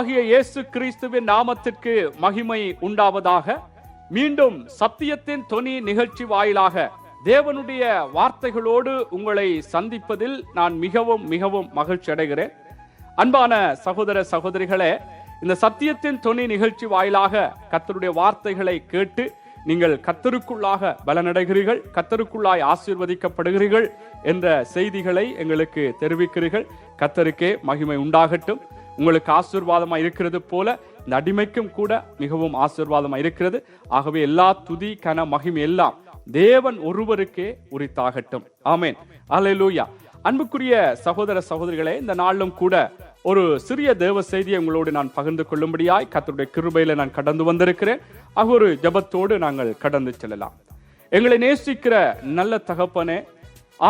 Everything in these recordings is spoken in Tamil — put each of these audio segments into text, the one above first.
ஆண்டவராகிய இயேசு கிறிஸ்துவின் நாமத்திற்கு மகிமை உண்டாவதாக. மீண்டும் சத்தியத்தின் தொனி நிகழ்ச்சி வாயிலாக தேவனுடைய வார்த்தைகளோடு உங்களை சந்திப்பதில் நான் மிகவும் மிகவும் மகிழ்ச்சி அடைகிறேன். அன்பான சகோதர சகோதரிகளே இந்த சத்தியத்தின் தொனி நிகழ்ச்சி வாயிலாக கத்தருடைய வார்த்தைகளை கேட்டு நீங்கள் கத்தருக்குள்ளாக பலனடைகிறீர்கள் கத்தருக்குள்ளாய் ஆசீர்வதிக்கப்படுகிறீர்கள் என்ற செய்திகளை எங்களுக்கு தெரிவிக்கிறீர்கள். கத்தருக்கே மகிமை உண்டாகட்டும். உங்களுக்கு ஆசீர்வாதமாக இருக்கிறது போல இந்த அடிமைக்கும் கூட மிகவும் ஆசீர்வாதமாக இருக்கிறது. ஆகவே எல்லா துதி கன மகிமை எல்லாம் தேவன் ஒருவருக்கே உரித்தாகட்டும். ஆமீன். அலை லூயா அன்புக்குரிய சகோதர சகோதரிகளே இந்த நாளிலும் கூட ஒரு சிறிய தேவ செய்தியை உங்களோடு நான் பகிர்ந்து கொள்ளும்படியாய் கத்தருடைய கிருபையில நான் கடந்து வந்திருக்கிறேன். ஆக ஒரு ஜெபத்தோடு நாங்கள் கடந்து செல்லலாம். எங்களை நேசிக்கிற நல்ல தகப்பனே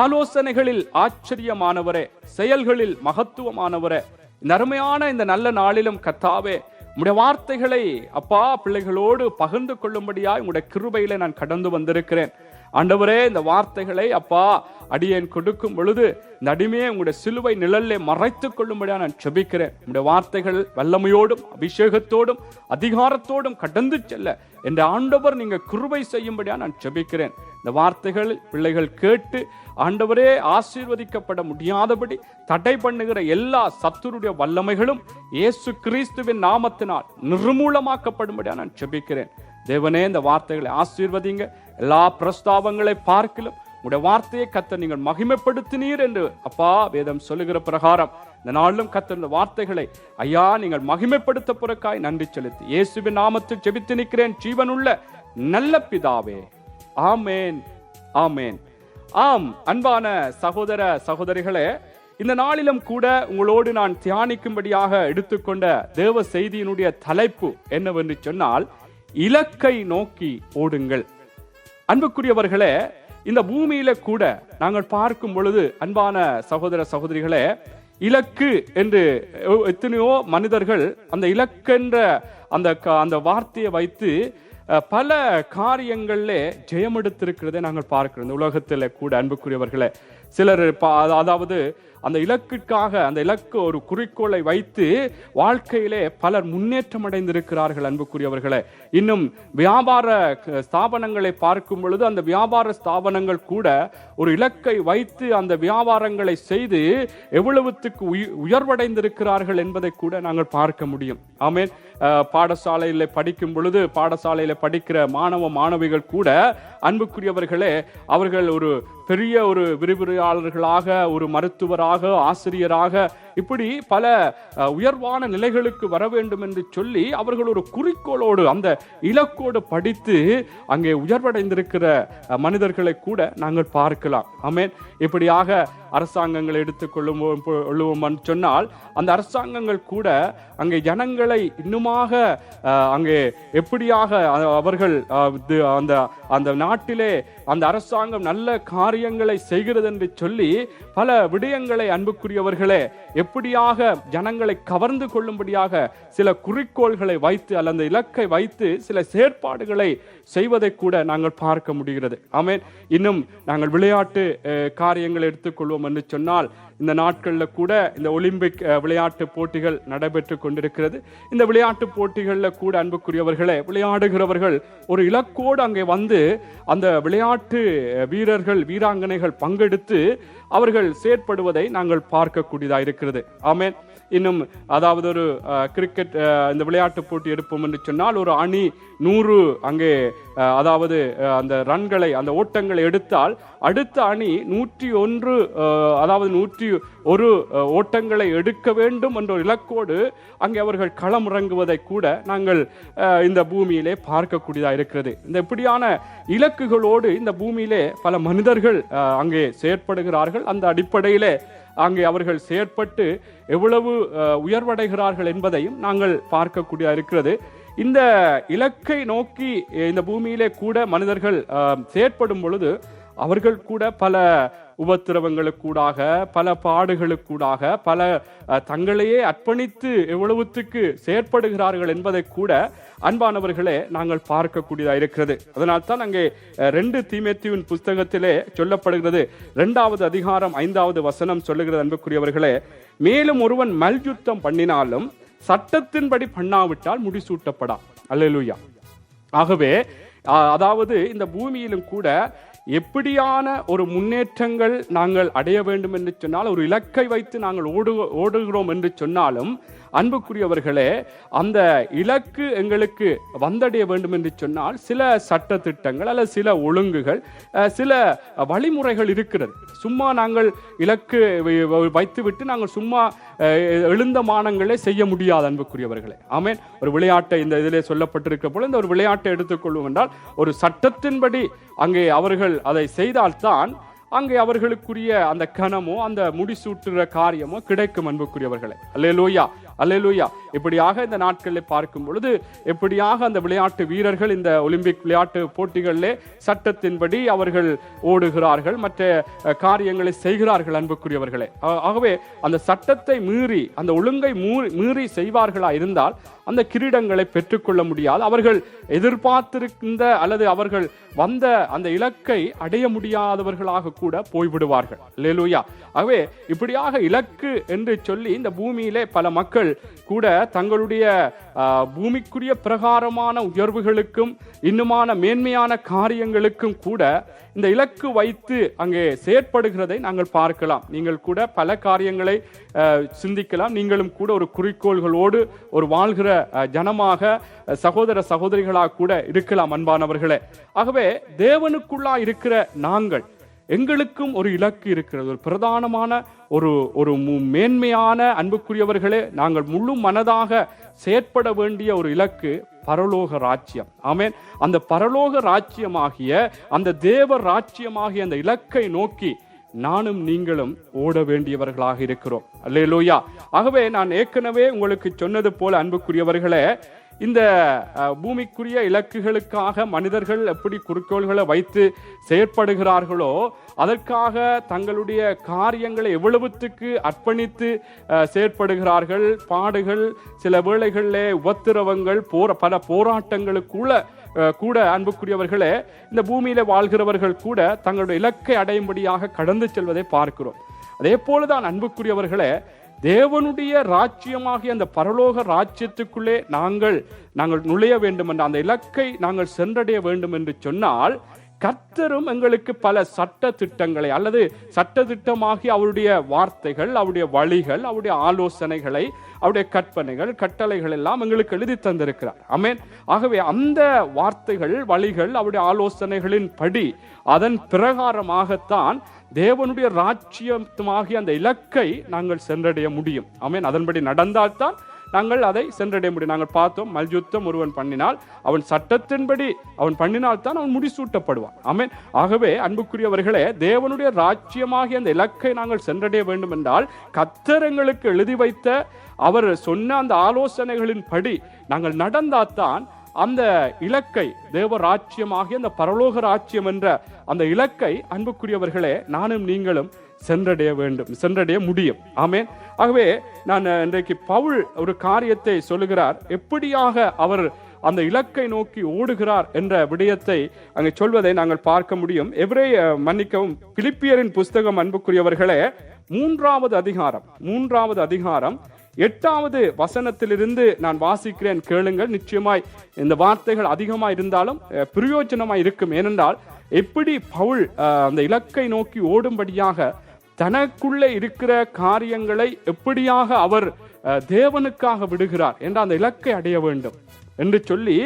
ஆலோசனைகளில் ஆச்சரியமானவரே செயல்களில் மகத்துவமானவரே இந்த அருமையான இந்த நல்ல நாளிலும் கத்தாவே உடைய வார்த்தைகளை அப்பா பிள்ளைகளோடு பகிர்ந்து கொள்ளும்படியாய் உங்களுடைய கிருபையில நான் கடந்து வந்திருக்கிறேன். ஆண்டவரே இந்த வார்த்தைகளை அப்பா அடியேன் கொடுக்கும் பொழுது இந்த அடிமையை உங்களுடைய சிலுவை நிழல்லே மறைத்துக் கொள்ளும்படியாக நான் செபிக்கிறேன். உங்களுடைய வார்த்தைகள் வல்லமையோடும் அபிஷேகத்தோடும் அதிகாரத்தோடும் கடந்து செல்ல. என்ற ஆண்டவர் நீங்க கிருபை செய்யும்படியாக நான் செபிக்கிறேன். இந்த வார்த்தைகள் பிள்ளைகள் கேட்டு ஆண்டவரே ஆசீர்வதிக்கப்பட முடியாதபடி தடை பண்ணுகிற எல்லா சத்துருடைய வல்லமைகளும் இயேசு கிறிஸ்துவின் நாமத்தினால் நிர்மூலமாக்கப்படும்படியாக நான் செபிக்கிறேன். தேவனே இந்த வார்த்தைகளை ஆசீர்வதிங்க. எல்லா பிரஸ்தாபங்களை பார்க்கலும் உடைய வார்த்தையை கத்த நீங்கள் மகிமைப்படுத்தினீர் என்று அப்பா வேதம் சொல்லுகிற பிரகாரம். இந்த நாளிலும் கத்த வார்த்தைகளை ஐயா நீங்கள் மகிமைப்படுத்த புறக்காய் நன்றி செலுத்தி இயேசுவின் நாமத்தில் செபித்து நிற்கிறேன் ஜீவனுள்ள நல்ல பிதாவே. ஆமேன் ஆமேன். ஆம் அன்பான சகோதர சகோதரிகளே இந்த நாளிலும் கூட உங்களோடு நான் தியானிக்கும்படியாக எடுத்துக்கொண்ட தேவ செய்தியினுடைய தலைப்பு என்னவென்று சொன்னால் இலக்கை நோக்கி ஓடுங்கள். அன்புக்குரியவர்களே இந்த பூமியில கூட நாங்கள் பார்க்கும் பொழுது அன்பான சகோதர சகோதரிகளே இலக்கு என்று எத்தனையோ மனிதர்கள் அந்த இலக்கென்ற அந்த அந்த வார்த்தையை வைத்து பல காரியங்களிலே ஜெயம் எடுத்திருக்கிறதை நாங்கள் பார்க்கிறோம். இந்த உலகத்தில் கூட அன்புக்குரியவர்களை சிலர் பா- அதாவது அந்த இலக்கிற்காக அந்த இலக்கு ஒரு குறிக்கோளை வைத்து வாழ்க்கையிலே பலர் முன்னேற்றம் அடைந்திருக்கிறார்கள் அன்புக்குரியவர்களே. இன்னும் வியாபார ஸ்தாபனங்களை பார்க்கும் பொழுது அந்த வியாபார ஸ்தாபனங்கள் கூட ஒரு இலக்கை வைத்து அந்த வியாபாரங்களை செய்து எவ்வளவுத்துக்கு உயர்வடைந்திருக்கிறார்கள் என்பதை கூட நாங்கள் பார்க்க முடியும். ஆமேன். பாடசாலையில் படிக்கும் பொழுது பாடசாலையில் படிக்கிற மாணவ மாணவிகள் கூட அன்புக்குரியவர்களே அவர்கள் ஒரு பெரிய ஒரு விரிவுரையாளர்களாக ஒரு மருத்துவராக ஆசிரியராக இப்படி பல உயர்வான நிலைகளுக்கு வர வேண்டும் என்று சொல்லி அவர்கள் ஒரு குறிக்கோளோடு அந்த இலக்கோடு படித்து அங்கே உயர்வடைந்திருக்கிற மனிதர்களை கூட நாங்கள் பார்க்கலாம். ஆமேன். இப்படியாக அரசாங்கங்களை எடுத்துக்கொள்ளும் கொள்ளுவோம் சொன்னால் அந்த அரசாங்கங்கள் கூட அங்கே ஜனங்களை இன்னுமாக அங்கே எப்படியாக அவர்கள் இது- அந்த அந்த நாட்டிலே அந்த அரசாங்கம் நல்ல காரியங்களை செய்கிறது என்று சொல்லி பல விடயங்களை அன்புக்குரியவர்களே எப்படியாக ஜனங்களை கவர்ந்து கொள்ளும்படியாக சில குறிக்கோள்களை வைத்து அல்ல அந்த இலக்கை வைத்து சில செயற்பாடுகளை செய்வதை கூட நாங்கள் பார்க்க முடிகிறது. ஆமேன். இன்னும் நாங்கள் விளையாட்டு காரியங்களை எடுத்துக்கொள்வோம் என்று சொன்னால் இந்த நாட்களில் கூட இந்த ஒலிம்பிக் விளையாட்டு போட்டிகள் நடைபெற்று கொண்டிருக்கிறது. இந்த விளையாட்டு போட்டிகளில் கூட அன்புக்குரியவர்களே விளையாடுகிறவர்கள் ஒரு இலக்கோடு அங்கே வந்து அந்த விளையாட்டு வீரர்கள் வீராங்கனைகள் பங்கெடுத்து அவர்கள் செயற்படுவதை நாங்கள் பார்க்கக்கூடியதாக இருக்கிறது ஆமேன். இன்னும் அதாவது ஒரு கிரிக்கெட் இந்த விளையாட்டு போட்டி எடுப்போம் என்று சொன்னால் ஒரு அணி நூறு அங்கே அதாவது அந்த ரன்களை அந்த ஓட்டங்களை எடுத்தால் அடுத்த அணி நூற்றி ஒன்று அதாவது நூற்றி ஒரு ஓட்டங்களை எடுக்க வேண்டும் என்ற ஒரு இலக்கோடு அங்கே அவர்கள் களமிறங்குவதை கூட நாங்கள் இந்த பூமியிலே பார்க்கக்கூடியதாக இருக்கிறது. இந்த இப்படியான இலக்குகளோடு இந்த பூமியிலே பல மனிதர்கள் அங்கே செயற்படுகிறார்கள். அந்த அடிப்படையிலே அங்கே அவர்கள் செயற்பட்டு எவ்வளவு அஹ், உயர்வடைகிறார்கள் என்பதையும் நாங்கள் பார்க்கக்கூடிய இருக்கிறது. இந்த இலக்கை நோக்கி இந்த பூமியிலே கூட மனிதர்கள் அஹ், செயற்படும் பொழுது அவர்கள் கூட பல உபத்திரவங்களுக்கூடாக பல பாடுகளுக்கூடாக பல தங்களையே அர்ப்பணித்து எவ்வளவுத்துக்கு செயற்படுகிறார்கள் என்பதை கூட அன்பானவர்களே நாங்கள் பார்க்கக்கூடியதாக இருக்கிறது. அதனால் தான் அங்கே ரெண்டு தீமேத்தியின் புஸ்தகத்திலே சொல்லப்படுகிறது. இரண்டாவது அதிகாரம் ஐந்தாவது வசனம் சொல்லுகிறது அன்புக்குரியவர்களே மேலும் ஒருவன் மல்யுத்தம் பண்ணினாலும் சட்டத்தின்படி பண்ணாவிட்டால் முடிசூட்டப்படா அல்லலுயா. ஆகவே அதாவது இந்த பூமியிலும் கூட எப்படியான ஒரு முன்னேற்றங்கள் நாங்கள் அடைய வேண்டும் என்று சொன்னால் ஒரு இலக்கை வைத்து நாங்கள் ஓடு ஓடுகிறோம் என்று சொன்னாலும் அன்புக்குரியவர்களே அந்த இலக்கு எங்களுக்கு வந்தடைய வேண்டும் என்று சொன்னால் சில சட்ட திட்டங்கள் அல்லது சில ஒழுங்குகள் சில வழிமுறைகள் இருக்கிறது. சும்மா நாங்கள் இலக்கு வைத்துவிட்டு நாங்கள் சும்மா எழுந்த மானங்களே செய்ய முடியாது அன்புக்குரியவர்களே. ஆமேன். ஒரு விளையாட்டை இந்த இதிலே சொல்லப்பட்டிருக்கிற போல இந்த ஒரு விளையாட்டை எடுத்துக்கொள்வோம் என்றால் ஒரு சட்டத்தின்படி அங்கே அவர்கள் அதை செய்தால்தான் அங்கே அவர்களுக்குரிய அந்த கனமோ அந்த முடிசூட்டுற காரியமோ கிடைக்கும் அன்புக்குரியவர்களே. அல்லேலூயா. அல்லேலூயா. இப்படியாக இந்த நாட்களில் பார்க்கும் பொழுது எப்படியாக அந்த விளையாட்டு வீரர்கள் இந்த ஒலிம்பிக் விளையாட்டு போட்டிகளிலே சட்டத்தின்படி அவர்கள் ஓடுகிறார்கள் மற்ற காரியங்களை செய்கிறார்கள் அன்புக்குரியவர்களே. ஆகவே அந்த சட்டத்தை மீறி அந்த ஒழுங்கை மீறி செய்வார்களா இருந்தால் அந்த கிரீடங்களை பெற்றுக்கொள்ள முடியாது. அவர்கள் எதிர்பார்த்திருக்கின்ற அல்லது அவர்கள் வந்த அந்த இலக்கை அடைய முடியாதவர்களாக கூட போய்விடுவார்கள். லேலூயா ஆகவே இப்படியாக இலக்கு என்று சொல்லி இந்த பூமியிலே பல மக்கள் கூட தங்களுடைய பூமிக்குரிய பிரகாரமான உயர்வுகளுக்கும் இன்னுமான மேன்மையான காரியங்களுக்கும் கூட இந்த இலக்கு வைத்து அங்கே செயற்படுகிறதை நாங்கள் பார்க்கலாம். நீங்கள் கூட பல காரியங்களை சிந்திக்கலாம். நீங்களும் கூட ஒரு குறிக்கோள்களோடு ஒரு வாழ்கிற ஜனமாக சகோதர சகோதரிகளாக கூட இருக்கலாம் அன்பானவர்களே. ஆகவே தேவனுக்குள்ளா இருக்கிற நாங்கள் எங்களுக்கும் ஒரு இலக்கு இருக்கிறது. ஒரு பிரதானமான ஒரு ஒரு மேன்மையான அன்புக்குரியவர்களே நாங்கள் முழு மனதாக செயற்பட வேண்டிய ஒரு இலக்கு பரலோக ராஜ்யம். ஆமேன். அந்த பரலோக ராஜ்யமாகிய அந்த தேவ ராஜ்யமாகிய அந்த இலக்கை நோக்கி நானும் நீங்களும் ஓட வேண்டியவர்களாக இருக்கிறோம். அல்லேலூயா. ஆகவே நான் ஏற்கனவே உங்களுக்கு சொன்னது போல அன்புக்குரியவர்களே இந்த பூமிக்குரிய இலக்குகளுக்காக மனிதர்கள் எப்படி குறிக்கோள்களை வைத்து செயற்படுகிறார்களோ அதற்காக தங்களுடைய காரியங்களை எவ்வளவுத்துக்கு அர்ப்பணித்து செயற்படுகிறார்கள் பாடுகள் சில வேளைகளிலே உபத்திரவங்கள் போர பல போராட்டங்களுக்குள்ள கூட அன்புக்குரியவர்களே இந்த பூமியில வாழ்கிறவர்கள் கூட தங்களுடைய இலக்கை அடையும்படியாக கடந்து செல்வதை பார்க்கிறோம். அதே போலதான் அன்புக்குரியவர்களே தேவனுடைய ராஜ்யமாகிய அந்த பரலோக ராஜ்யத்துக்குள்ளே நாங்கள் நாங்கள் நுழைய வேண்டும் என்ற அந்த இலக்கை நாங்கள் சென்றடைய வேண்டும் என்று சொன்னால் கர்த்தரும் எங்களுக்கு பல சட்ட திட்டங்களை அல்லது சட்ட திட்டமாகி அவருடைய வார்த்தைகள் அவருடைய வழிகள் அவருடைய ஆலோசனைகளை அவருடைய கற்பனைகள் கட்டளைகள் எல்லாம் எங்களுக்கு எழுதி தந்திருக்கிறார். அமேன் ஆகவே அந்த வார்த்தைகள் வழிகள் அவருடைய ஆலோசனைகளின் படி அதன் பிரகாரமாகத்தான் தேவனுடைய ராஜ்யமாகிய அந்த இலக்கை நாங்கள் சென்றடைய முடியும். ஆமென். அதன்படி நடந்தால்தான் நாங்கள் அதை சென்றடைய முடியும். நாங்கள் பார்த்தோம் மல்யுத்தம் ஒருவன் பண்ணினால் அவன் சட்டத்தின்படி அவன் பண்ணினால் தான் அவன் முடிசூட்டப்படுவான். ஆமென். ஆகவே அன்புக்குரியவர்களே தேவனுடைய ராஜ்யமாகிய அந்த இலக்கை நாங்கள் சென்றடைய வேண்டும் என்றால் கத்தரங்களுக்கு எழுதி வைத்த அவர் சொன்ன அந்த ஆலோசனைகளின் படி நாங்கள் நடந்தால்தான் அந்த இலக்கை தேவ ராஜ்யமாகிய அந்த பரலோக ராஜ்யம் என்ற அந்த இலக்கை அன்புக்குரியவர்களே நானும் நீங்களும் சென்றடைய வேண்டும் சென்றடைய முடியும். ஆமேன். ஆகவே நான் இன்றைக்கு பவுல் ஒரு காரியத்தை சொல்லுகிறார். எப்படியாக அவர் அந்த இலக்கை நோக்கி ஓடுகிறார் என்ற விடயத்தை அங்கே சொல்வதை நாங்கள் பார்க்க முடியும். எவரே மன்னிக்கவும் பிலிப்பியரின் புஸ்தகம் அன்புக்குரியவர்களே மூன்றாவது அதிகாரம் மூன்றாவது அதிகாரம் எட்டாவது வசனத்திலிருந்து நான் வாசிக்கிறேன் கேளுங்கள். நிச்சயமாய் இந்த வார்த்தைகள் அதிகமாக இருந்தாலும் பிரயோஜனமாக பிரயோஜனமாய் இருக்கும். ஏனென்றால் எப்படி பவுல் அந்த இலக்கை நோக்கி ஓடும்படியாக தனக்குள்ளே இருக்கிற காரியங்களை எப்படியாக அவர் அஹ், தேவனுக்காக விடுகிறார் என்ற அந்த இலக்கை அடைய வேண்டும் என்று சொல்லி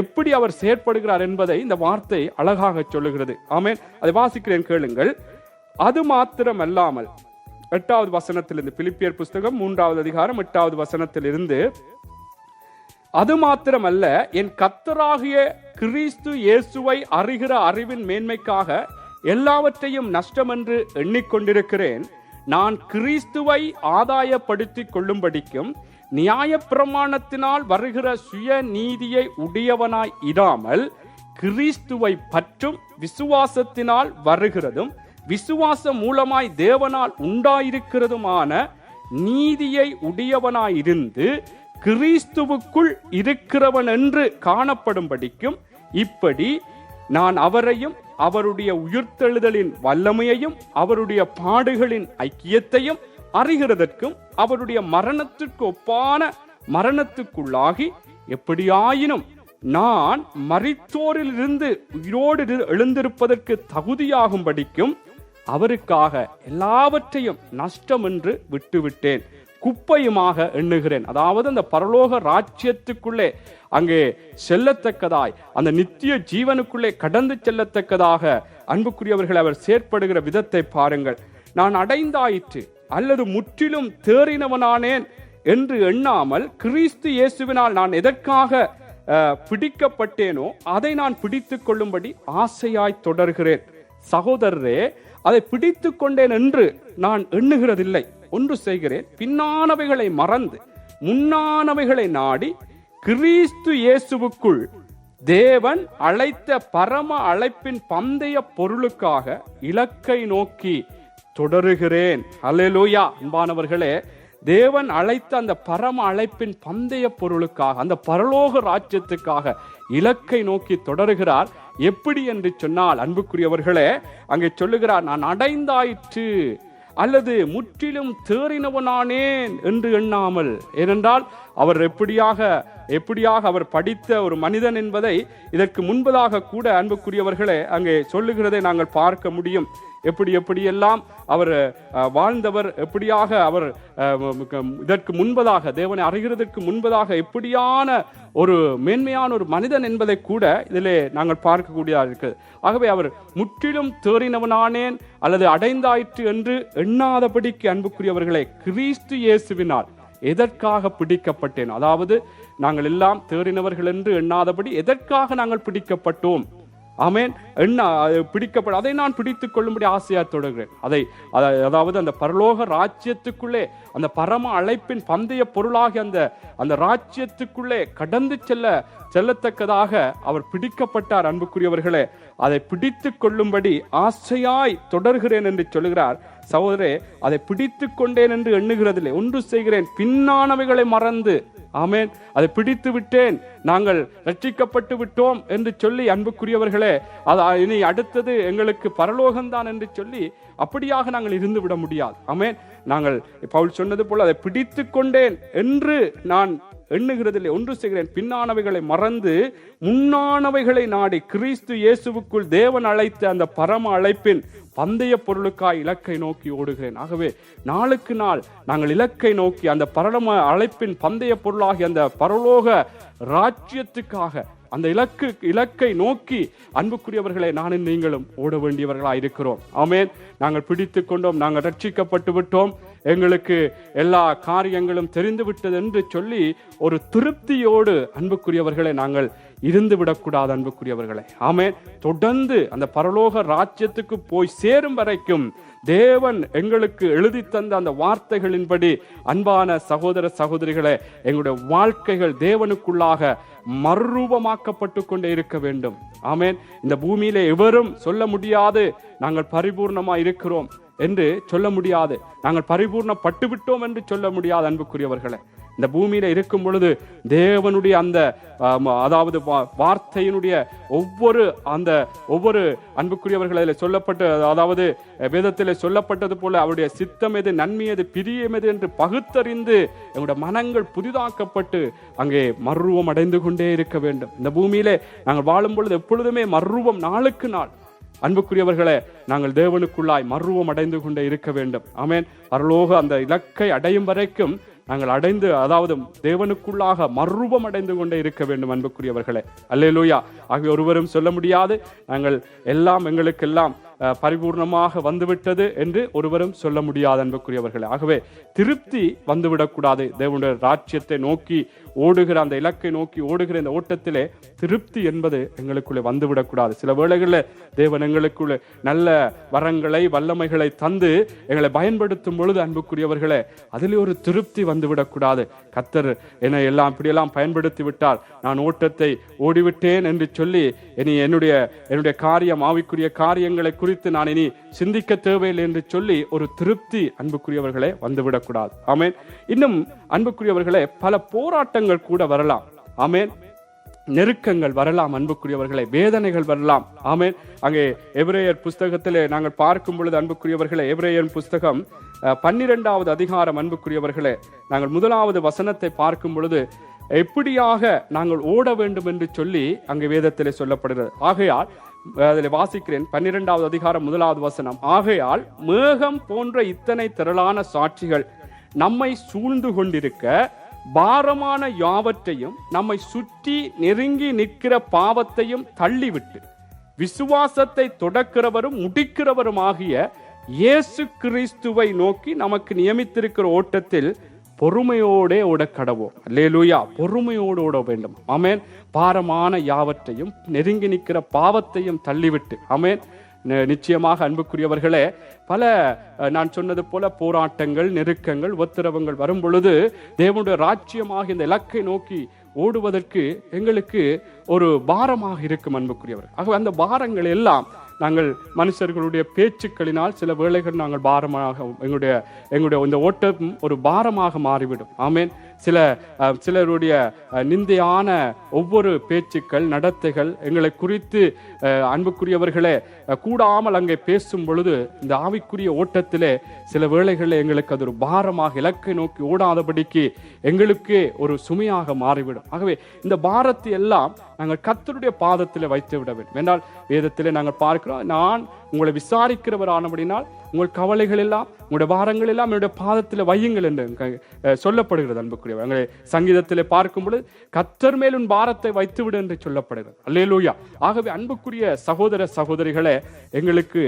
எப்படி அவர் செயற்படுகிறார் என்பதை இந்த வார்த்தை அழகாக சொல்லுகிறது. ஆமேன். அதை வாசிக்கிறேன் கேளுங்கள். அது மாத்திரமல்லாமல் எட்டாவது வசனத்திலிருந்து பிலிப்பியர் புஸ்தகம் மூன்றாவது அதிகாரம் எட்டாவது வசனத்திலிருந்து அது மாத்திரமல்ல என் கத்தராகிய கிறிஸ்து இயேசுவை அறிகிற அறிவின் மேன்மைக்காக எல்லாவற்றையும் நஷ்டமென்று எண்ணிக்கொண்டிருக்கிறேன். நான் கிறிஸ்துவை ஆதாயப்படுத்திக் கொள்ளும்படிக்கும் நியாயப்பிரமாணத்தினால் வருகிற சுய நீதியை உடையவனாய் இராமல் கிறிஸ்துவை பற்றும் விசுவாசத்தினால் வருகிறதும் விசுவாசம் மூலமாய் தேவனால் உண்டாயிருக்கிறதுமான நீதியை உடையவனாயிருந்து கிறிஸ்துவுக்குள் இருக்கிறவன் என்று காணப்படும்படிக்கும் இப்படி நான் அவரையும் அவருடைய உயிர்த்தெழுதலின் வல்லமையையும் அவருடைய பாடுகளின் ஐக்கியத்தையும் அறிகிறதற்கும் அவருடைய மரணத்திற்கு ஒப்பான மரணத்துக்குள்ளாகி எப்படியாயினும் நான் மறித்தோரிலிருந்து உயிரோடு எழுந்திருப்பதற்கு தகுதியாகும்படிக்கும் அவருக்காக எல்லாவற்றையும் நஷ்டம் என்று விட்டுவிட்டேன். குப்பையுமாக எண்ணுகிறேன். அதாவது அந்த பரலோக ராஜ்யத்துக்குள்ளே அங்கே செல்லத்தக்கதாய் அந்த நித்திய ஜீவனுக்குள்ளே கடந்து செல்லத்தக்கதாக அன்புக்குரியவர்கள் அவர் செயற்படுகிற விதத்தை பாருங்கள். நான் அடைந்தாயிற்று அல்லது முற்றிலும் தேறினவனானேன் என்று எண்ணாமல் கிறிஸ்து இயேசுவினால் நான் எதற்காக பிடிக்கப்பட்டேனோ அதை நான் பிடித்து கொள்ளும்படி ஆசையாய் தொடர்கிறேன். சகோதரரே அதை பிடித்து கொண்டேன் என்று நான் எண்ணுகிறதில்லை. ஒன்று செய்கிறேன். பின்னானவைகளை மறந்து முன்னானவைகளை நாடி கிறிஸ்து இயேசுவுக்குள் தேவன் அழைத்த பரம அழைப்பின் பந்தய பொருளுக்காக இலக்கை நோக்கி தொடருகிறேன். அலெலூயா அன்பானவர்களே தேவன் அழைத்த அந்த பரம அழைப்பின் பந்தய பொருளுக்காக அந்த பரலோக ராஜ்யத்துக்காக இலக்கை நோக்கி தொடருகிறார். எப்படி என்று சொன்னால் அன்புக்குரியவர்களே அங்கே சொல்லுகிறார் நான் அடைந்தாயிற்று அல்லது முற்றிலும் தேறினவனானேன் என்று எண்ணாமல். ஏனென்றால் அவர் எப்படியாக எப்படியாக அவர் படித்த ஒரு மனிதன் என்பதை இதற்கு முன்பதாக கூட அன்புக்குரியவர்களே அங்கே சொல்லுகிறதை நாங்கள் பார்க்க முடியும். எப்படி எப்படியெல்லாம் அவர் வாழ்ந்தவர் எப்படியாக அவர் இதற்கு முன்பதாக தேவனை அறிகிறதற்கு முன்பதாக எப்படியான ஒரு மேன்மையான ஒரு மனிதன் என்பதை கூட இதிலே நாங்கள் பார்க்கக்கூடியதாக இருக்குது. ஆகவே அவர் முற்றிலும் தேறினவனானேன் அல்லது அடைந்தாயிற்று என்று எண்ணாதபடிக்கு அன்புக்குரியவர்களை கிறிஸ்து இயேசுவினால் எதற்காக பிடிக்கப்பட்டேன்? அதாவது நாங்கள் எல்லாம் தேறினவர்கள் என்று எண்ணாதபடி எதற்காக நாங்கள் பிடிக்கப்பட்டோம்? ஆமேன். என்ன அது பிடிக்கப்பட அதை நான் பிடித்துக் கொள்ளும்படி ஆசையாக தொடர்கிறேன். அதை அதாவது அந்த பரலோக ராஜ்யத்துக்குள்ளே அந்த பரம அழைப்பின் பந்தய பொருளாகி அந்த அந்த ராஜ்யத்துக்குள்ளே கடந்து செல்ல செல்லத்தக்கதாக அவர் பிடிக்கப்பட்டார் அன்புக்குரியவர்களே. அதை பிடித்துக் கொள்ளும்படி ஆசையாய் தொடர்கிறேன் என்று சொல்லுகிறார். சகோதரே அதை பிடித்து கொண்டேன் என்று எண்ணுகிறதில்லை. ஒன்று செய்கிறேன் பின்னானவைகளை மறந்து. ஆமேன். அதை பிடித்து விட்டேன் நாங்கள் ரட்சிக்கப்பட்டு விட்டோம் என்று சொல்லி அன்புக்குரியவர்களே அது இனி அடுத்தது எங்களுக்கு பரலோகம்தான் என்று சொல்லி அப்படியாக நாங்கள் இருந்து விட முடியாது. ஆமென். நாங்கள் பவுல் சொன்னது போல் அதை பிடித்து கொண்டேன் என்று நான் எண்ணுகிறதில்லை ஒன்று செய்கிறேன். பின்னானவைகளை மறந்து முன்னானவைகளை நாடி கிறிஸ்து இயேசுவுக்குள் தேவன் அழைத்த அந்த பரம அழைப்பின் பந்தய பொருளுக்காய் இலக்கை நோக்கி ஓடுகிறேன். ஆகவே நாளுக்கு நாள் நாங்கள் இலக்கை நோக்கி அந்த பரம அழைப்பின் பந்தய பொருளாகி அந்த பரலோக ராஜ்யத்துக்காக அந்த இலக்கு இலக்கை நோக்கி அன்புக்குரியவர்களை நானும் நீங்களும் ஓட வேண்டியவர்களாக இருக்கிறோம் ஆமென். நாங்கள் பிடித்து கொண்டோம் நாங்கள் ரட்சிக்கப்பட்டு விட்டோம். எங்களுக்கு எல்லா காரியங்களும் தெரிந்து விட்டது என்று சொல்லி ஒரு திருப்தியோடு அன்புக்குரியவர்களை நாங்கள் இருந்து விடக்கூடாது அன்புக்குரியவர்களே. ஆமே தொடர்ந்து அந்த பரலோக ராஜ்யத்துக்கு போய் சேரும் வரைக்கும் தேவன் எங்களுக்கு எழுதி தந்த அந்த வார்த்தைகளின்படி அன்பான சகோதர சகோதரிகளே எங்களுடைய வாழ்க்கைகள் தேவனுக்குள்ளாக மறுரூபமாக்கப்பட்டு கொண்டே இருக்க வேண்டும். ஆமென். இந்த பூமியிலே எவரும் சொல்ல முடியாது நாங்கள் பரிபூர்ணமா இருக்கிறோம் என்று சொல்ல முடியாது. நாங்கள் பரிபூர்ணப்பட்டு விட்டோம் என்று சொல்ல முடியாது அன்புக்குரியவர்களே. இந்த பூமியில இருக்கும் பொழுது தேவனுடைய அந்த அதாவது வா- வார்த்தையினுடைய ஒவ்வொரு அந்த ஒவ்வொரு அன்புக்குரியவர்கள் அதில் சொல்லப்பட்டு அதாவது வேதத்தில் சொல்லப்பட்டது போல அவருடைய சித்தம் எது நன்மை எது பிரியம் எது என்று பகுத்தறிந்து எங்களுடைய மனங்கள் புதிதாக்கப்பட்டு அங்கே மர்வம் அடைந்து கொண்டே இருக்க வேண்டும். இந்த பூமியிலே நாங்கள் வாழும் பொழுது எப்பொழுதுமே மர்வம் நாளுக்கு நாள். அன்புக்குரியவர்களே நாங்கள் தேவனுக்குள்ளாய் மர்வம் அடைந்து கொண்டே இருக்க வேண்டும். ஆமேன். பரலோக அந்த இலக்கை அடையும் வரைக்கும் நாங்கள் அடைந்து அதாவது தேவனுக்குள்ளாக மறுரூபம் அடைந்து கொண்டே இருக்க வேண்டும் அன்புக்குரியவர்களே. அல்லேலூயா. ஆகிய ஒருவரும் சொல்ல முடியாது நாங்கள் எல்லாம் எங்களுக்கெல்லாம் பரிபூர்ணமாக வந்துவிட்டது என்று ஒருவரும் சொல்ல முடியாது அன்புக்குரியவர்களே. ஆகவே திருப்தி வந்துவிடக்கூடாது. தேவனுடைய ராஜ்யத்தை நோக்கி ஓடுகிற அந்த இலக்கை நோக்கி ஓடுகிற இந்த ஓட்டத்திலே திருப்தி என்பது எங்களுக்குள்ளே வந்துவிடக்கூடாது. சில வேளைகளில் தேவன் எங்களுக்குள்ளே நல்ல வரங்களை வல்லமைகளை தந்து எங்களை பயன்படுத்தும் பொழுது அன்புக்குரியவர்களே அதிலே ஒரு திருப்தி வந்துவிடக்கூடாது. கத்தர் என்னை எல்லாம் இப்படியெல்லாம் பயன்படுத்தி விட்டார் நான் ஓட்டத்தை ஓடிவிட்டேன் என்று சொல்லி இனி என்னுடைய என்னுடைய காரியம் ஆவிக்குரிய காரியங்களை குறித்து நான் இனி சிந்திக்க தேவையில்லை என்று சொல்லி ஒரு திருப்தி அன்புக்குரியவர்களே வந்துவிடக்கூடாது. ஆமேன். இன்னும் அன்புக்குரியவர்களே பல போராட்டங்கள் கூட வரலாம். ஆமேன். நெருக்கங்கள் வரலாம் அன்புக்குரியவர்களே வேதனைகள் வரலாம். ஆமேன். அங்கே எபிரேயர் புஸ்தகத்திலே நாங்கள் பார்க்கும் பொழுது அன்புக்குரியவர்களே எபிரேயர் புஸ்தகம் அஹ், பன்னிரெண்டாவது அதிகாரம் அன்புக்குரியவர்களே நாங்கள் முதலாவது வசனத்தை பார்க்கும் பொழுது எப்படியாக நாங்கள் ஓட வேண்டும் என்று சொல்லி அங்கே வேதத்திலே சொல்லப்படுகிறது. ஆகையால் அதில் வாசிக்கிறேன் பன்னிரெண்டாவது அதிகாரம் முதலாவது வசனம். ஆகையால் மேகம் போன்ற இத்தனை திரளான சாட்சிகள் நம்மை சூழ்ந்து கொண்டிருக்க பாரமான யாவற்றையும் நம்மை சுற்றி நெருங்கி நிற்கிற பாவத்தையும் தள்ளிவிட்டு விசுவாசத்தை தொடக்கிறவரும் முடிக்கிறவரும் ஆகிய இயேசு கிறிஸ்துவை நோக்கி நமக்கு நியமித்திருக்கிற ஓட்டத்தில் பொறுமையோடே ஓட கடவோம் லேலுயா பொறுமையோடு ஓட வேண்டும். அமேன் பாரமான யாவற்றையும் நெருங்கி நிற்கிற பாவத்தையும் தள்ளிவிட்டு. அமேன் நிச்சயமாக அன்புக்குரியவர்களே பல நான் சொன்னது போல போராட்டங்கள் நெருக்கங்கள் உத்தரவங்கள் வரும் பொழுது தேவனுடைய ராஜ்யமாக இந்த இலக்கை நோக்கி ஓடுவதற்கு எங்களுக்கு ஒரு பாரமாக இருக்கும் அன்புக்குரியவர் ஆகவே அந்த பாரங்கள் எல்லாம் நாங்கள் மனுஷர்களுடைய பேச்சுக்களினால் சில வேளைகள் நாங்கள் பாரமாக எங்களுடைய எங்களுடைய இந்த ஓட்டம் ஒரு பாரமாக மாறிவிடும். ஆமேன். சில சிலருடைய நிந்தையான ஒவ்வொரு பேச்சுக்கள் நடத்தைகள் எங்களை குறித்து அன்புக்குரியவர்களே கூடாமல் அங்கே பேசும் பொழுது இந்த ஆவிக்குரிய ஓட்டத்திலே சில வேளைகளில் எங்களுக்கு அது ஒரு பாரமாக இலக்கை நோக்கி ஓடாதபடிக்கு எங்களுக்கே ஒரு சுமையாக மாறிவிடும். ஆகவே இந்த பாரத்தை எல்லாம் நாங்கள் கத்தருடைய பாதத்தில் வைத்து விட வேண்டும். என்றால் வேதத்தில் நாங்கள் பார்க்கிறோம் நான் உங்களை விசாரிக்கிறவரானபடினால் உங்கள் கவலைகள் எல்லாம் உங்களுடைய பாரங்கள் எல்லாம் என்னுடைய பாதத்தில் வையுங்கள் என்று சொல்லப்படுகிறது அன்புக்குரியவர். எங்களை சங்கீதத்தில் பார்க்கும் பொழுது கத்தர் மேல் உன் பாரத்தை வைத்துவிடு என்று சொல்லப்படுகிறது. அல்லேலூயா. ஆகவே அன்புக்குரிய சகோதர சகோதரிகளே எங்களுக்கு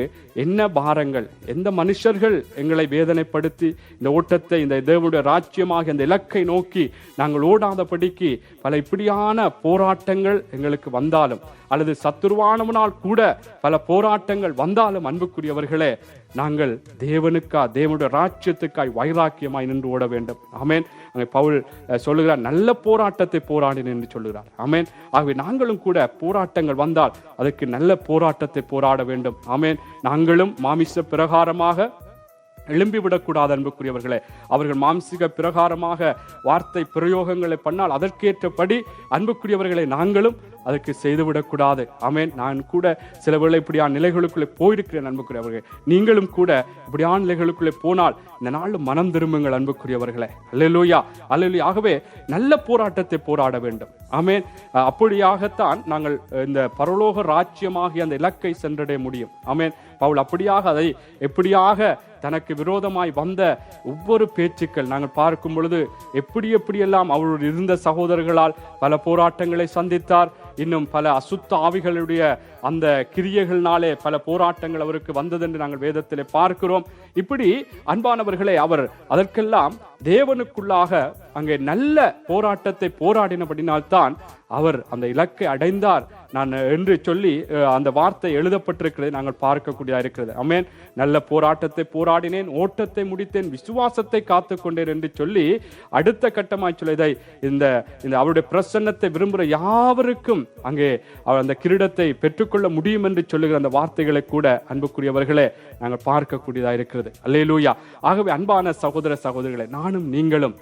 என்ன பாரங்கள் எந்த மனுஷர்கள் எங்களை வேதனைப்படுத்தி இந்த ஓட்டத்தை இந்த தேவனுடைய ராஜ்யமாக இந்த இலக்கை நோக்கி நாங்கள் ஓடாதபடிக்கு பல இப்படியான போராட்டங்கள் எங்களுக்கு வந்தாலும் அல்லது சத்துருவானவனால் கூட பல போராட்டங்கள் வந்தாலும் அன்புக்குரியவர்களே நாங்கள் தேவனுக்கா தேவனுடைய ராஜ்யத்துக்காய் வைராக்கியமாய் நின்று ஓட வேண்டும். ஆமேன். அங்கே பவுல் சொல்லுகிறார் நல்ல போராட்டத்தை போராடினேன் என்று சொல்லுகிறார். ஆமேன். ஆகவே நாங்களும் கூட போராட்டங்கள் வந்தால் அதற்கு நல்ல போராட்டத்தை போராட வேண்டும். ஆமேன். நாங்களும் மாமிச பிரகாரமாக எழும்பிவிடக்கூடாது அன்புக்குரியவர்களே. அவர்கள் மாம்சிக பிரகாரமாக வார்த்தை பிரயோகங்களை பண்ணால் அதற்கேற்றபடி அன்புக்குரியவர்களை நாங்களும் அதற்கு செய்துவிடக்கூடாது. ஆமென். நான் கூட சில வேளை இப்படியான நிலைகளுக்குள்ளே போயிருக்கிறேன் அன்புக்குரியவர்களே நீங்களும் கூட இப்படியான நிலைகளுக்குள்ளே போனால் இந்த நாள் மனம் திரும்புங்கள் அன்புக்குரியவர்களே அல்லலூயா. அல்லலூயா. ஆகவே நல்ல போராட்டத்தை போராட வேண்டும். ஆமென். அப்படியாகத்தான் நாங்கள் இந்த பரலோக ராஜ்யமாகிய அந்த இலக்கை சென்றடைய முடியும். ஆமென். பவுல் அப்படியாக அதை எப்படியாக தனக்கு விரோதமாய் வந்த ஒவ்வொரு பேச்சுக்கள் நாங்கள் பார்க்கும் பொழுது எப்படி எப்படியெல்லாம் அவருடைய இருந்த சகோதரர்களால் பல போராட்டங்களை சந்தித்தார் இன்னும் பல அசுத்த ஆவிகளுடைய அந்த கிரியைகள்னாலே பல போராட்டங்கள் அவருக்கு வந்ததென்று நாங்கள் வேதத்திலே பார்க்கிறோம். இப்படி அன்பானவர்களே அவர் அதற்கெல்லாம் தேவனுக்குள்ளாக அங்கே நல்ல போராட்டத்தை போராடினபடினால்தான் அவர் அந்த இலக்கை அடைந்தார். நான் என்று சொல்லி அந்த வார்த்தை எழுதப்பட்டிருக்கிறது நாங்கள் பார்க்கக்கூடியதாக இருக்கிறது. அமேன் நல்ல போராட்டத்தை போராடினேன் ஓட்டத்தை முடித்தேன் விசுவாசத்தை காத்துக்கொண்டேன் என்று சொல்லி அடுத்த கட்டமாய் சொல்லியதை இந்த இந்த அவருடைய பிரசன்னத்தை விரும்புகிற யாவருக்கும் அங்கே அவர் அந்த கிரீடத்தை பெற்றுக்கொள்ள முடியும் என்று சொல்லுகிற அந்த வார்த்தைகளை கூட அன்புக்குரியவர்களே நாங்கள் பார்க்கக்கூடியதாக இருக்கிறது. அல்லேலூயா. ஆகவே அன்பான சகோதர சகோதரிகளை நானும் நீங்களும்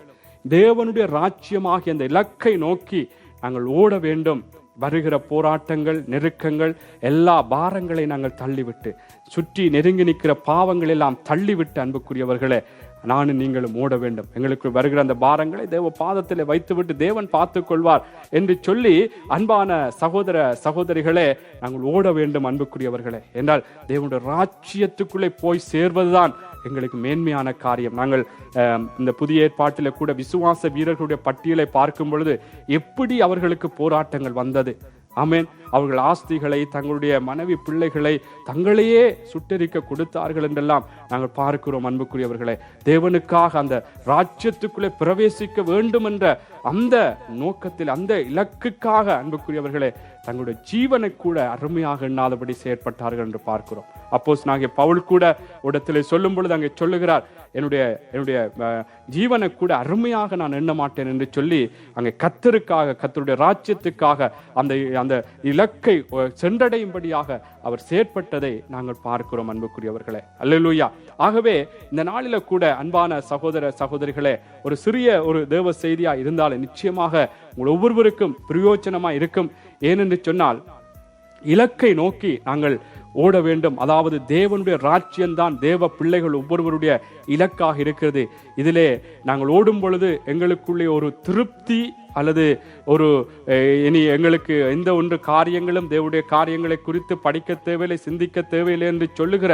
தேவனுடைய ராஜ்யமாகிய அந்த இலக்கை நோக்கி நாங்கள் ஓட வேண்டும். வருகிற போராட்டங்கள் நெருக்கங்கள் எல்லா பாரங்களை நாங்கள் தள்ளிவிட்டு சுற்றி நெருங்கி நிற்கிற பாவங்கள் எல்லாம் தள்ளிவிட்டு அன்புக்குரியவர்களே நானும் நீங்களும் ஓட வேண்டும். எங்களுக்கு வருகிற அந்த பாரங்களை தேவ பாதத்தில் வைத்துவிட்டு தேவன் பார்த்து கொள்வார் என்று சொல்லி அன்பான சகோதர சகோதரிகளே நாங்கள் ஓட வேண்டும் அன்புக்குரியவர்களே. என்றால் தேவனுடைய ராஜ்யத்துக்குள்ளே போய் சேர்வதுதான் எங்களுக்கு மேன்மையான காரியம். நாங்கள் இந்த புதிய ஏற்பாட்டில் கூட விசுவாச வீரர்களுடைய பட்டியலை பார்க்கும் பொழுது எப்படி அவர்களுக்கு போராட்டங்கள் வந்தது ஆமேன். அவர்கள் ஆஸ்திகளை தங்களுடைய மனைவி பிள்ளைகளை தங்களையே சுட்டரிக்க கொடுத்தார்கள் என்றெல்லாம் நாங்கள் பார்க்கிறோம் அன்புக்குரியவர்களே. தேவனுக்காக அந்த ராஜ்யத்துக்குள்ளே பிரவேசிக்க வேண்டும் என்ற அந்த நோக்கத்தில் அந்த இலக்குக்காக அன்புக்குரியவர்களே தங்களுடைய ஜீவனை கூட அருமையாக எண்ணாதபடி செயற்பட்டார்கள் என்று பார்க்கிறோம். அப்போஸ் நாங்கள் பவுல் கூட இடத்திலே சொல்லும் பொழுது அங்கே சொல்லுகிறார் என்னுடைய என்னுடைய ஜீவனை கூட அருமையாக நான் எண்ண மாட்டேன் என்று சொல்லி அங்கே கத்தருக்காக கத்தருடைய ராஜ்யத்துக்காக அந்த அந்த இலக்கை சென்றடையும்படியாக அவர் செயற்பட்டதை நாங்கள் பார்க்கிறோம் அன்புக்குரியவர்களே. அல்லூயா ஆகவே இந்த நாளில கூட அன்பான சகோதர சகோதரிகளே ஒரு சிறிய ஒரு தேவ செய்தியா இருந்தாலும் நிச்சயமாக உங்கள் ஒவ்வொருவருக்கும் பிரயோஜனமா இருக்கும் ஏனென்று சொன்னால் இலக்கை நோக்கி நாங்கள் ஓட வேண்டும். அதாவது தேவனுடைய ராஜ்யம்தான் தேவ பிள்ளைகள் ஒவ்வொருவருடைய இலக்காக இருக்கிறது. இதிலே நாங்கள் ஓடும் பொழுது எங்களுக்குள்ளே ஒரு திருப்தி அல்லது ஒரு இனி எங்களுக்கு எந்த ஒன்று காரியங்களும் தேவடைய காரியங்களை குறித்து படிக்க தேவையில்லை சிந்திக்க தேவையில்லை என்று சொல்லுகிற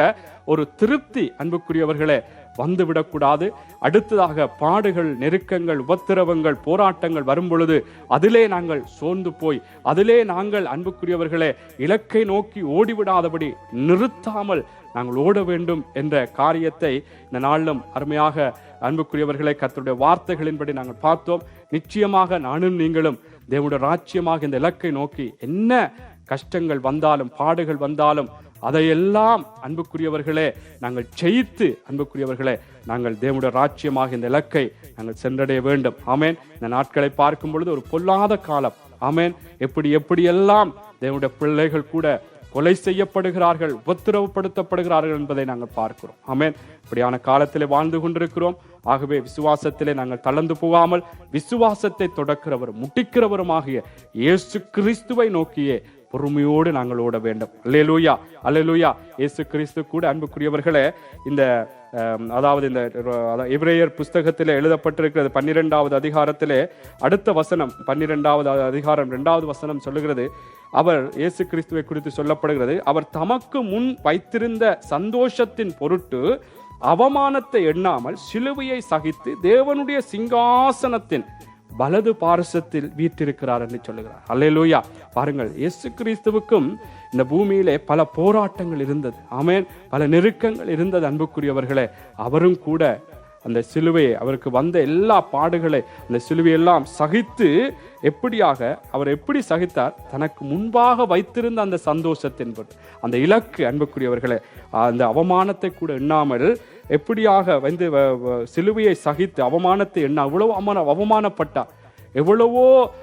ஒரு திருப்தி அன்புக்குரியவர்களே வந்துவிடக்கூடாது. அடுத்ததாக பாடுகள் நெருக்கங்கள் உபத்திரவங்கள் போராட்டங்கள் வரும்பொழுது அதிலே நாங்கள் சோர்ந்து போய் அதிலே நாங்கள் அன்புக்குரியவர்களே இலக்கை நோக்கி ஓடிவிடாதபடி நிறுத்தாமல் நாங்கள் ஓட வேண்டும் என்ற காரியத்தை இந்த நாளிலும் அருமையாக அன்புக்குரியவர்களை கத்தருடைய வார்த்தைகளின்படி நாங்கள் பார்த்தோம். நிச்சயமாக நானும் நீங்களும் தேவனுடைய ராஜ்யமாக இந்த இலக்கை நோக்கி என்ன கஷ்டங்கள் வந்தாலும் பாடுகள் வந்தாலும் அதையெல்லாம் அன்புக்குரியவர்களே நாங்கள் ஜெயித்து அன்புக்குரியவர்களே நாங்கள் தேவனுடைய ராஜ்யமாக இந்த இலக்கை நாங்கள் சென்றடைய வேண்டும். ஆமேன். இந்த நாட்களை பார்க்கும் பொழுது ஒரு பொல்லாத காலம். ஆமேன். எப்படி எப்படியெல்லாம் தேவனுடைய பிள்ளைகள் கூட கொலை செய்யப்படுகிறார்கள் உபத்திரவப்படுத்தப்படுகிறார்கள் என்பதை நாங்கள் பார்க்கிறோம். ஆமேன். இப்படியான காலத்திலே வாழ்ந்து கொண்டிருக்கிறோம். ஆகவே விசுவாசத்திலே நாங்கள் தளர்ந்து போகாமல் விசுவாசத்தை தொடக்கிறவரும் முட்டிக்கிறவருமாகிய இயேசு கிறிஸ்துவை நோக்கியே பொறுமையோடு நாங்கள் ஓட வேண்டும். அல்லேலூயா அல்லேலூயா. இயேசு கிறிஸ்து கூட அன்புக்குரியவர்களே இந்த அதாவது இந்த இப்ரேயர் புஸ்தகத்தில் எழுதப்பட்டிருக்கிறது பன்னிரெண்டாவது அதிகாரத்திலே அடுத்த வசனம் பன்னிரெண்டாவது அதிகாரம் ரெண்டாவது வசனம் சொல்லுகிறது. அவர் இயேசு கிறிஸ்துவை குறித்து சொல்லப்படுகிறது அவர் தமக்கு முன் வைத்திருந்த சந்தோஷத்தின் பொருட்டு அவமானத்தை எண்ணாமல் சிலுவையை சகித்து தேவனுடைய சிங்காசனத்தின் வலது பாரசத்தில் வீற்றிருக்கிறார் என்று சொல்லுகிறார். அல்லேலூயா. பாருங்கள் இயேசு கிறிஸ்துவுக்கும் இந்த பூமியிலே பல போராட்டங்கள் இருந்தது. ஆமேன். பல நெருக்கங்கள் இருந்தது அன்புக்குரியவர்களே. அவரும் கூட அந்த சிலுவையை அவருக்கு வந்த எல்லா பாடுகளை அந்த சிலுவையெல்லாம் சகித்து எப்படியாக அவர் எப்படி சகித்தார்? தனக்கு முன்பாக வைத்திருந்த அந்த சந்தோஷத்தின் அந்த இலக்கு அன்புக்குரியவர்களே அந்த அவமானத்தை கூட எண்ணாமல் எப்படியாக வந்து வ- வ- சிலுவையை சகித்து அவமானத்தை எண்ண அவ்வளவு அவமான அவமானப்பட்டார். எவ்வளவோ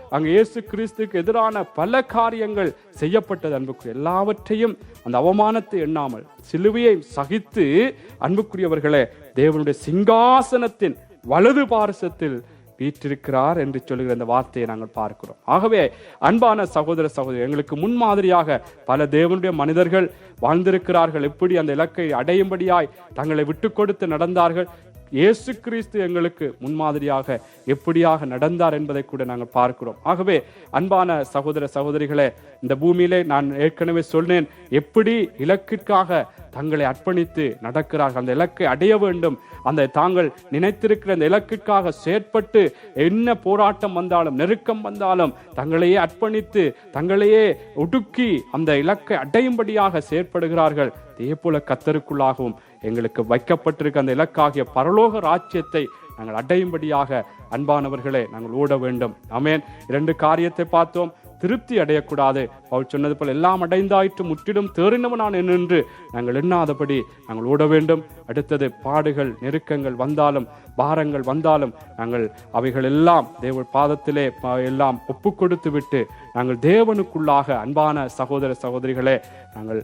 அங்கே இயேசு கிறிஸ்துக்கு எதிரான பல காரியங்கள் செய்யப்பட்டது அன்புக்குரிய எல்லாவற்றையும் அந்த அவமானத்தை எண்ணாமல் சிலுவையை சகித்து அன்புக்குரியவர்களே தேவனுடைய சிங்காசனத்தின் வலது பாரசத்தில் வீற்றிருக்கிறார் என்று சொல்லுகிற அந்த வார்த்தையை நாங்கள் பார்க்கிறோம். ஆகவே அன்பான சகோதர சகோதரி எங்களுக்கு முன்மாதிரியாக பல தேவனுடைய மனிதர்கள் வாழ்ந்திருக்கிறார்கள். எப்படி அந்த இலக்கை அடையும்படியாய் தங்களை விட்டு கொடுத்து நடந்தார்கள். இயேசு கிறிஸ்து எங்களுக்கு முன்மாதிரியாக எப்படியாக நடந்தார் என்பதை கூட நாங்கள் பார்க்கிறோம். ஆகவே அன்பான சகோதர சகோதரிகளே இந்த பூமியிலே நான் ஏற்கனவே சொன்னேன் எப்படி இலக்கிற்காக தங்களை அர்ப்பணித்து நடக்கிறார்கள். அந்த இலக்கை அடைய வேண்டும். அந்த தாங்கள் நினைத்திருக்கிற அந்த இலக்குக்காக செயற்பட்டு என்ன போராட்டம் வந்தாலும் நெருக்கம் வந்தாலும் தங்களையே அர்ப்பணித்து தங்களையே ஒடுக்கி அந்த இலக்கை அடையும்படியாக செயற்படுகிறார்கள். அதே போல கத்தருக்குள்ளாகவும் எங்களுக்கு வைக்கப்பட்டிருக்க அந்த இலக்காகிய பரலோக ராஜ்யத்தை நாங்கள் அடையும்படியாக அன்பானவர்களே நாங்கள் ஓட வேண்டும். அமேன் இரண்டு காரியத்தை பார்த்தோம். திருப்தி அடையக்கூடாது. அவள் சொன்னது போல் எல்லாம் அடைந்தாயிற்று முற்றிலும் தேறினவனான் என்று. நாங்கள் எண்ணாதபடி நாங்கள் ஓட வேண்டும். அடுத்தது பாடுகள் நெருக்கங்கள் வந்தாலும் பாரங்கள் வந்தாலும் நாங்கள் அவைகள் எல்லாம் தேவ பாதத்திலே எல்லாம் ஒப்பு கொடுத்து விட்டு நாங்கள் தேவனுக்குள்ளாக அன்பான சகோதர சகோதரிகளே நாங்கள்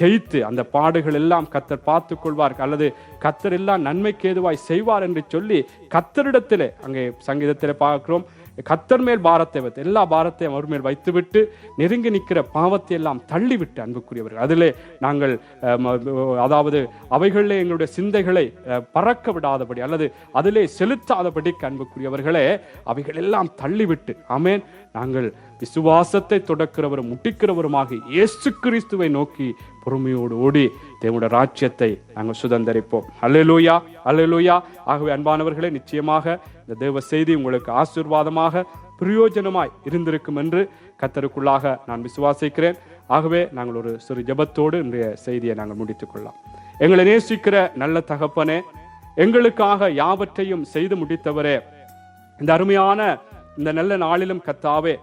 ஜெயித்து அந்த பாடுகள் எல்லாம் கத்தர் பார்த்து கொள்வார் அல்லது கத்தர் எல்லாம் நன்மைக்கு ஏதுவாய் செய்வார் என்று சொல்லி கத்தரிடத்திலே அங்கே சங்கீதத்திலே பார்க்கிறோம். கத்தர் மேல் பாரத்தை வைத்து எல்லா பாரத்தையும் அவர் மேல் வைத்துவிட்டு நெருங்கி நிற்கிற பாவத்தை எல்லாம் தள்ளிவிட்டு அன்புக்குரியவர்கள். அதிலே நாங்கள் ம- அதாவது அவைகளிலே எங்களுடைய சிந்தைகளை பறக்க விடாதபடி அல்லது அதிலே செலுத்தாதபடிக்கு அன்புக்குரியவர்களே அவைகள் எல்லாம் தள்ளிவிட்டு ஆமேன். நாங்கள் விசுவாசத்தை தொடக்கிறவரும் முட்டிக்கிறவருமாக இயேசு கிறிஸ்துவை நோக்கி பொறுமையோடு ஓடி தேவனுடைய ராஜ்யத்தை நாங்கள் சுதந்தரிப்போம். அல்லேலூயா அல்லேலூயா. ஆகவே அன்பானவர்களே நிச்சயமாக இந்த தேவ செய்தி உங்களுக்கு ஆசீர்வாதமாக பிரயோஜனமாய் இருந்திருக்கும் என்று கத்தருக்குள்ளாக நான் விசுவாசிக்கிறேன். ஆகவே நாங்கள் ஒரு சிறு ஜெபத்தோடு இன்றைய செய்தியை நாங்கள் முடித்துக் கொள்ளலாம். எங்களை நேசிக்கிற நல்ல தகப்பனே எங்களுக்காக யாவற்றையும் செய்து முடித்தவரே இந்த அருமையான இந்த நல்ல நாளிலும் கத்தாவே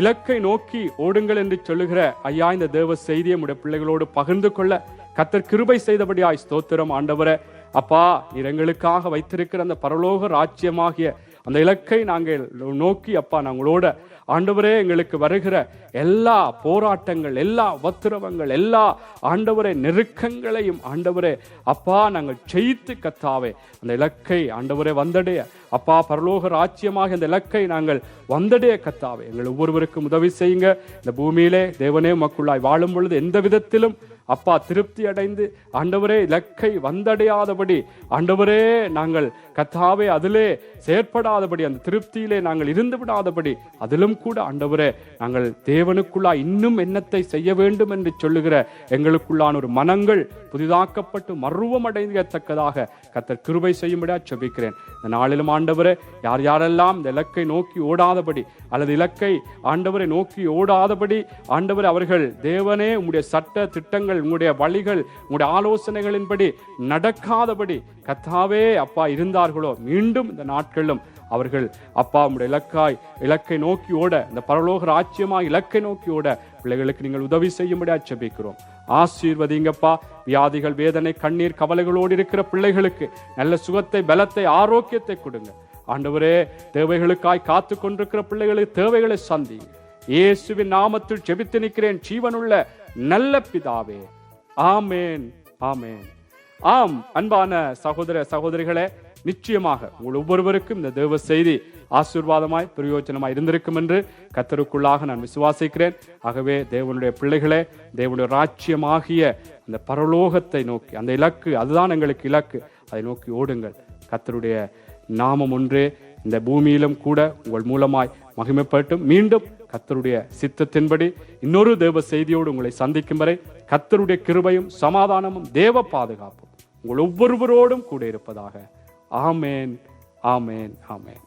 இலக்கை நோக்கி ஓடுங்கள் என்று சொல்லுகிற ஐயா இந்த தேவ செய்தியை உடைய பிள்ளைகளோடு பகிர்ந்து கொள்ள கத்தர் கிருபை செய்தபடியாய் ஸ்தோத்திரம் ஆண்டவரே. அப்பா நீர் எங்களுக்காக வைத்திருக்கிற அந்த பரலோக ராஜ்யமாகிய அந்த இலக்கை நாங்கள் நோக்கி அப்பா நாங்களோட ஆண்டவரே எங்களுக்கு வருகிற எல்லா போராட்டங்கள் எல்லா உபத்திரவங்கள் எல்லா ஆண்டவரே நெருக்கங்களையும் ஆண்டவரே அப்பா நாங்கள் ஜெயித்து கத்தாவே. அந்த இலக்கை ஆண்டவரே வந்தடைய அப்பா பரலோக ராஜ்யமாக இந்த இலக்கை நாங்கள் வந்தடைய கத்தாவே. எங்கள் ஒவ்வொருவருக்கும் உதவி செய்யுங்க. இந்த பூமியிலே தேவனே மக்களாய் வாழும் பொழுது எந்த விதத்திலும் அப்பா திருப்தி அடைந்து ஆண்டவரே இலக்கை வந்தடையாதபடி ஆண்டவரே நாங்கள் கத்தாவே அதிலே செயற்படாதபடி அந்த திருப்தியிலே நாங்கள் இருந்து விடாதபடி அதிலும் கூட ஆண்டவரே நாங்கள் தேவனுக்குள்ளா இன்னும் என்னத்தை செய்ய வேண்டும் என்று சொல்லுகிற எங்களுக்குள்ளான ஒரு மனங்கள் புதிதாக்கப்பட்டு மருவம் அடையத்தக்கதாக கத்தர் கிருபை செய்யும்படியா செபிக்கிறேன் இந்த நாளிலும் ஆண்டவரே யார் யாரெல்லாம் இந்த இலக்கை நோக்கி ஓடாதபடி அல்லது இலக்கை ஆண்டவரை நோக்கி ஓடாதபடி ஆண்டவர் அவர்கள் தேவனே உங்களுடைய சட்ட திட்டங்கள் உங்களுடைய வழிகள் உங்களுடைய ஆலோசனைகளின்படி நடக்காதபடி கத்தாவே அப்பா இருந்தார்களோ மீண்டும் இந்த நாட்களிலும் அவர்கள் அப்பா உங்களுடைய இலக்காய் இலக்கை நோக்கியோட இந்த பரலோக ராஜ்யமாய் இலக்கை நோக்கியோட பிள்ளைகளுக்கு நீங்கள் உதவி செய்யும்படி அச்சபிக்கிறோம். ஆசீர்வதிங்கப்பா. வியாதிகள் வேதனை கண்ணீர் கவலைகளோடு இருக்கிற பிள்ளைகளுக்கு நல்ல சுகத்தை பலத்தை ஆரோக்கியத்தை கொடுங்க. ஆண்டவரே தேவைகளுக்காய் காத்து கொண்டிருக்கிற பிள்ளைகளுக்கு தேவைகளை சந்தி இயேசுவின் நாமத்தில் செபித்து நிற்கிறேன். ஜீவனுள்ள நல்ல பிதாவே. ஆமேன். ஆமேன். ஆம் அன்பான சகோதர சகோதரிகளே நிச்சயமாக உங்கள் ஒவ்வொருவருக்கும் இந்த தேவ செய்தி ஆசீர்வாதமாய் பிரயோஜனமாய் இருந்திருக்கும் என்று கத்தருக்குள்ளாக நான் விசுவாசிக்கிறேன். ஆகவே தேவனுடைய பிள்ளைகளே தேவனுடைய ராஜ்யமாகிய அந்த பரலோகத்தை நோக்கி அந்த இலக்கு அதுதான் எங்களுக்கு இலக்கு அதை நோக்கி ஓடுங்கள். கத்தருடைய நாமம் ஒன்றே இந்த பூமியிலும் கூட உங்கள் மூலமாய் மகிமைப்பட்டும் மீண்டும் கத்தருடைய சித்தத்தின்படி இன்னொரு தேவ செய்தியோடு உங்களை சந்திக்கும் வரை கத்தருடைய கிருபையும் சமாதானமும் தேவ பாதுகாப்பும் உங்கள் ஒவ்வொருவரோடும் கூட இருப்பதாக ஆமேன் ஆமேன் ஆமேன்